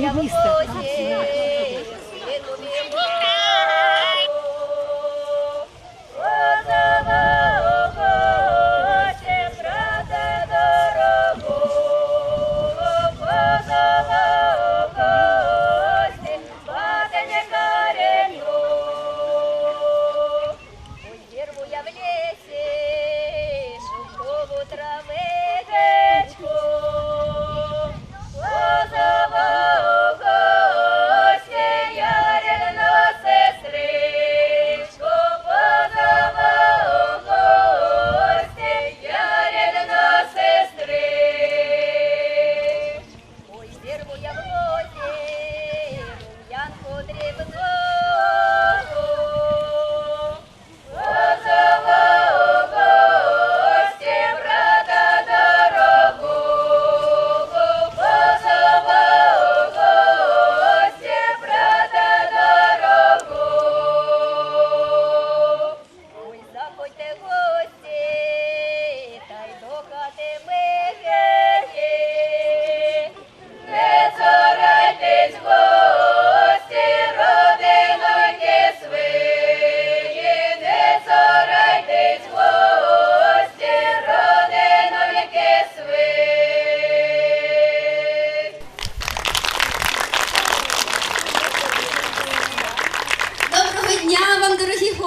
я в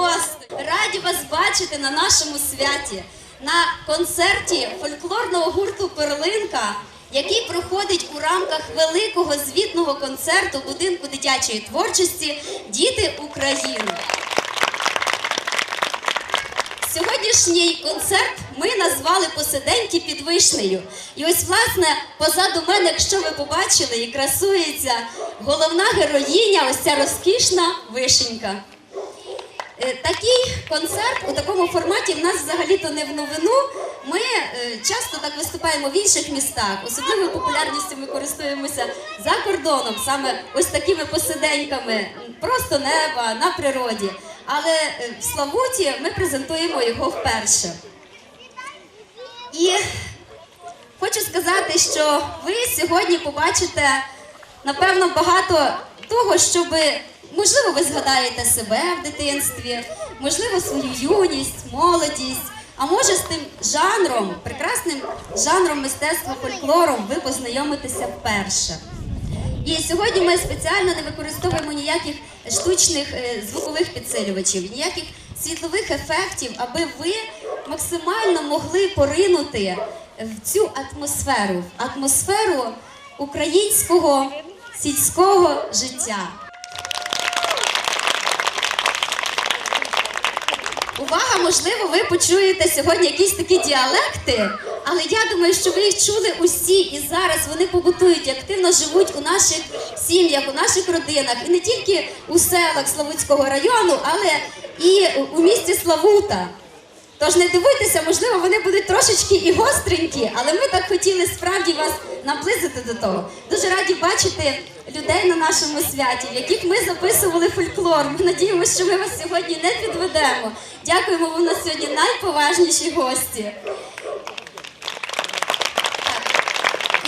вам, гості! Раді вас бачити на нашому святі на концерті фольклорного гурту Перлинка, який проходить у рамках великого звітного концерту будинку дитячої творчості Діти України. Сьогоднішній концерт ми назвали посиденьки під вишнею. І ось, власне, позаду мене, якщо ви побачили, і красується головна героїня, ось ця розкішна вишенька. Е, Такий концерт у такому форматі в нас взагалі-то не в новину. Ми е, часто так виступаємо в інших містах. Особливою популярністю ми користуємося за кордоном, саме ось такими посиденьками, просто неба на природі. Але е, в Славуті ми презентуємо його вперше. І хочу сказати, що ви сьогодні побачите напевно багато того, щоб можливо ви згадаєте себе в дитинстві, можливо, свою юність, молодість. А може з тим жанром, прекрасним жанром мистецтва фольклором ви познайомитеся вперше. І сьогодні ми спеціально не використовуємо ніяких штучних е, звукових підсилювачів, ніяких світлових ефектів, аби ви максимально могли поринути в цю атмосферу, в атмосферу українського сільського життя. Увага, можливо, ви почуєте сьогодні якісь такі діалекти, але я думаю, що ви їх чули усі, і зараз вони побутують активно живуть у наших сім'ях, у наших родинах, і не тільки у селах Славутського району, але і у місті Славута. Тож не дивуйтеся, можливо, вони будуть трошечки і гостренькі, але ми так хотіли справді вас наблизити до того. Дуже раді бачити людей на нашому святі, в яких ми записували фольклор. Ми надіємося, що ми вас сьогодні не підведемо. Дякуємо вам на сьогодні найповажніші гості.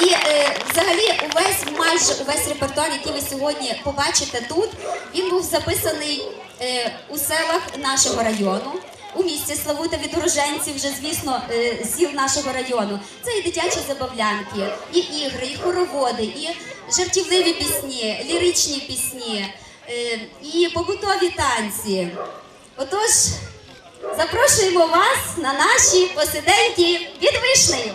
І е, взагалі увесь майже увесь репертуар, який ви сьогодні побачите тут, він був записаний е, у селах нашого району. У місті Славута від уроженців, вже звісно, е, сіл нашого району. Це і дитячі забавлянки, і ігри, і хороводи, і жартівливі пісні, ліричні пісні, е, і побутові танці. Отож, запрошуємо вас на наші посиденьки від вишнею.